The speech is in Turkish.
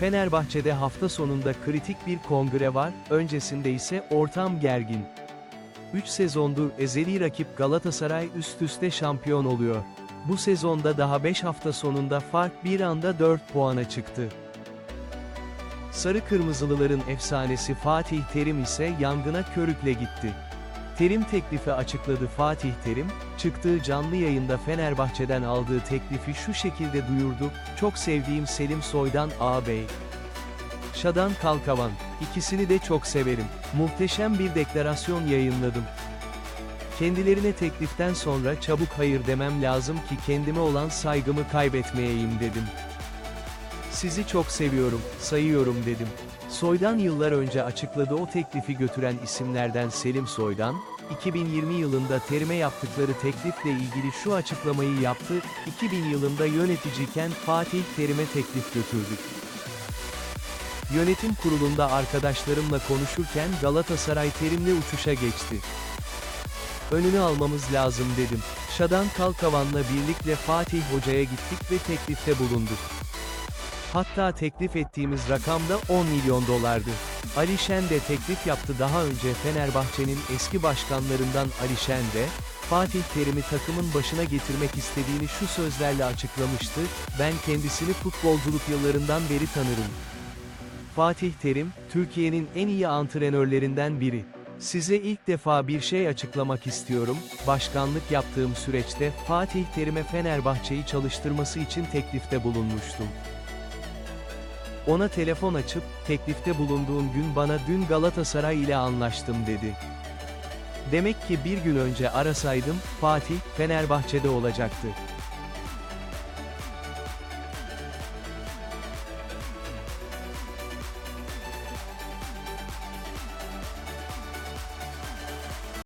Fenerbahçe'de hafta sonunda kritik bir kongre var, öncesinde ise ortam gergin. 3 sezondur ezeli rakip Galatasaray üst üste şampiyon oluyor. Bu sezonda daha 5 hafta sonunda fark bir anda 4 puana çıktı. Sarı Kırmızılıların efsanesi Fatih Terim ise yangına körükle gitti. Terim teklifi açıkladı Fatih Terim, çıktığı canlı yayında Fenerbahçe'den aldığı teklifi şu şekilde duyurdu, çok sevdiğim Selim Soydan ağabey. Şadan Kalkavan, ikisini de çok severim. Muhteşem bir deklarasyon yayınladım. Kendilerine tekliften sonra çabuk hayır demem lazım ki kendime olan saygımı kaybetmeyeyim dedim. Sizi çok seviyorum, sayıyorum dedim. Soydan yıllar önce açıkladığı o teklifi götüren isimlerden Selim Soydan, 2020 yılında terime yaptıkları teklifle ilgili şu açıklamayı yaptı, 2000 yılında yöneticiyken Fatih Terim'e teklif götürdük. Yönetim kurulunda arkadaşlarımla konuşurken Galatasaray Terim'le uçuşa geçti. Önünü almamız lazım dedim. Şadan Kalkavan'la birlikte Fatih Hoca'ya gittik ve teklifte bulunduk. Hatta teklif ettiğimiz rakam da 10 milyon dolardı. Ali de teklif yaptı daha önce Fenerbahçe'nin eski başkanlarından Ali de, Fatih Terim'i takımın başına getirmek istediğini şu sözlerle açıklamıştı, ben kendisini futbolculuk yıllarından beri tanırım. Fatih Terim, Türkiye'nin en iyi antrenörlerinden biri. Size ilk defa bir şey açıklamak istiyorum, başkanlık yaptığım süreçte Fatih Terim'e Fenerbahçe'yi çalıştırması için teklifte bulunmuştum. Ona telefon açıp, teklifte bulunduğun gün bana dün Galatasaray ile anlaştım dedi. Demek ki bir gün önce arasaydım, Fatih, Fenerbahçe'de olacaktı.